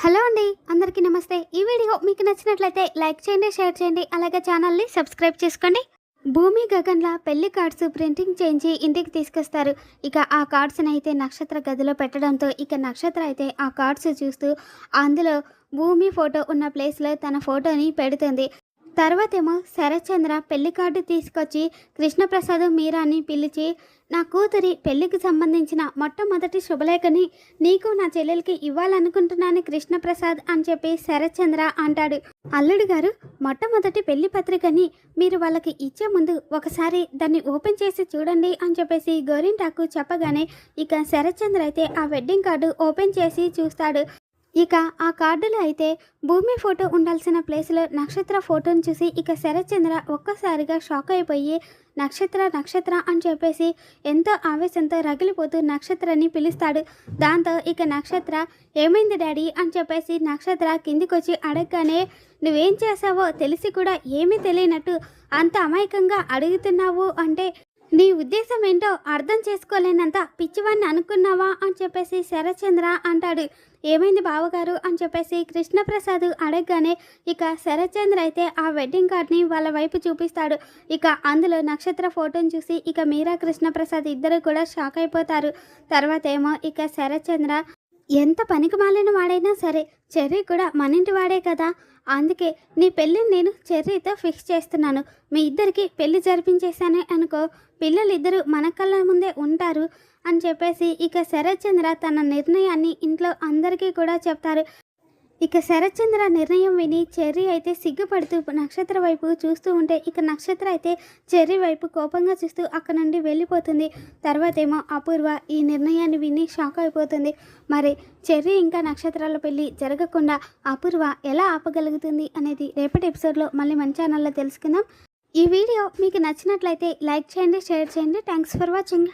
Hello అండి అందరికీ నమస్తే. ఈ వీడియో మీకు నచ్చినట్లయితే లైక్ చేయండి షేర్ చేయండి అలాగే ఛానల్ని సబ్స్క్రైబ్ చేసుకోండి. భూమి గగన్లా పెళ్ళి కార్డ్స్ ప్రింటింగ్ చేయించి ఇంటికి తీసుకొస్తారు. ఇక ఆ కార్డ్స్ని అయితే నక్షత్ర గదిలో పెట్టడంతో ఇక నక్షత్ర అయితే ఆ కార్డ్స్ చూస్తూ అందులో భూమి ఫోటో ఉన్న ప్లేస్లో తన ఫోటోని పెడుతుంది. తర్వాతేమో శరత్చంద్ర పెళ్ళి కార్డు తీసుకొచ్చి కృష్ణప్రసాద్ మీరాని పిలిచి నా కూతురి పెళ్ళికి సంబంధించిన మొట్టమొదటి శుభలేఖని నీకు నా చెల్లెలకి ఇవ్వాలనుకుంటున్నాను కృష్ణప్రసాద్ అని చెప్పి శరత్చంద్ర అంటాడు. అల్లుడు గారు మొట్టమొదటి పెళ్ళి పత్రికని మీరు వాళ్ళకి ఇచ్చే ముందు ఒకసారి దాన్ని ఓపెన్ చేసి చూడండి అని చెప్పేసి గోరింటాకు చెప్పగానే ఇక శరత్చంద్ర అయితే ఆ వెడ్డింగ్ కార్డు ఓపెన్ చేసి చూస్తాడు. ఇక ఆ కార్డులో అయితే భూమి ఫోటో ఉండాల్సిన ప్లేస్లో నక్షత్ర ఫోటోని చూసి ఇక శరత్చంద్ర ఒక్కసారిగా షాక్ అయిపోయి నక్షత్ర నక్షత్ర అని చెప్పేసి ఎంతో ఆవేశంతో రగిలిపోతూ నక్షత్రని పిలుస్తాడు. దాంతో ఇక నక్షత్ర ఏమైంది డాడీ? అని చెప్పేసి నక్షత్ర కిందికొచ్చి అడగగానే నువ్వేం చేసావో తెలిసి కూడా ఏమీ తెలియనట్టు అంత అమాయకంగా అడుగుతున్నావు? అంటే నీ ఉద్దేశం ఏంటో అర్థం చేసుకోలేనంత పిచ్చివాడిని అనుకున్నావా అని చెప్పేసి శరత్చంద్ర అంటాడు. ఏమైంది బావగారు అని చెప్పేసి కృష్ణప్రసాద్ అడగగానే ఇక శరత్చంద్ర అయితే ఆ వెడ్డింగ్ కార్డ్ని వాళ్ళ వైపు చూపిస్తాడు. ఇక అందులో నక్షత్ర ఫోటోని చూసి ఇక మీరా కృష్ణప్రసాద్ ఇద్దరు కూడా షాక్ అయిపోతారు. తర్వాత ఏమో ఇక శరత్చంద్ర ఎంత పనికి మాలిన వాడైనా సరే చెర్రీ కూడా మన ఇంటి వాడే కదా. అందుకే నీ పెళ్ళిని నేను చెర్రీతో ఫిక్స్ చేస్తున్నాను. మీ ఇద్దరికి పెళ్ళి జరిపించేశానే అనుకో. పిల్లలిద్దరూ మన కళ్ళ ముందే ఉంటారు అని చెప్పేసి ఇక శరత్చంద్ర తన నిర్ణయాన్ని ఇంట్లో అందరికీ కూడా చెప్తారు. ఇక శరత్చంద్ర నిర్ణయం విని చెర్రీ అయితే సిగ్గుపడుతూ నక్షత్ర వైపు చూస్తూ ఉంటే ఇక నక్షత్ర అయితే చెర్రీ వైపు కోపంగా చూస్తూ అక్కడ నుండి వెళ్ళిపోతుంది. తర్వాత ఏమో అపూర్వ ఈ నిర్ణయాన్ని విని షాక్ అయిపోతుంది. మరి చెర్రీ ఇంకా నక్షత్రాల పెళ్ళి జరగకుండా అపూర్వ ఎలా ఆపగలుగుతుంది అనేది రేపటి ఎపిసోడ్లో మళ్ళీ మన ఛానల్లో తెలుసుకుందాం. ఈ వీడియో మీకు నచ్చినట్లయితే లైక్ చేయండి షేర్ చేయండి. Thanks for watching.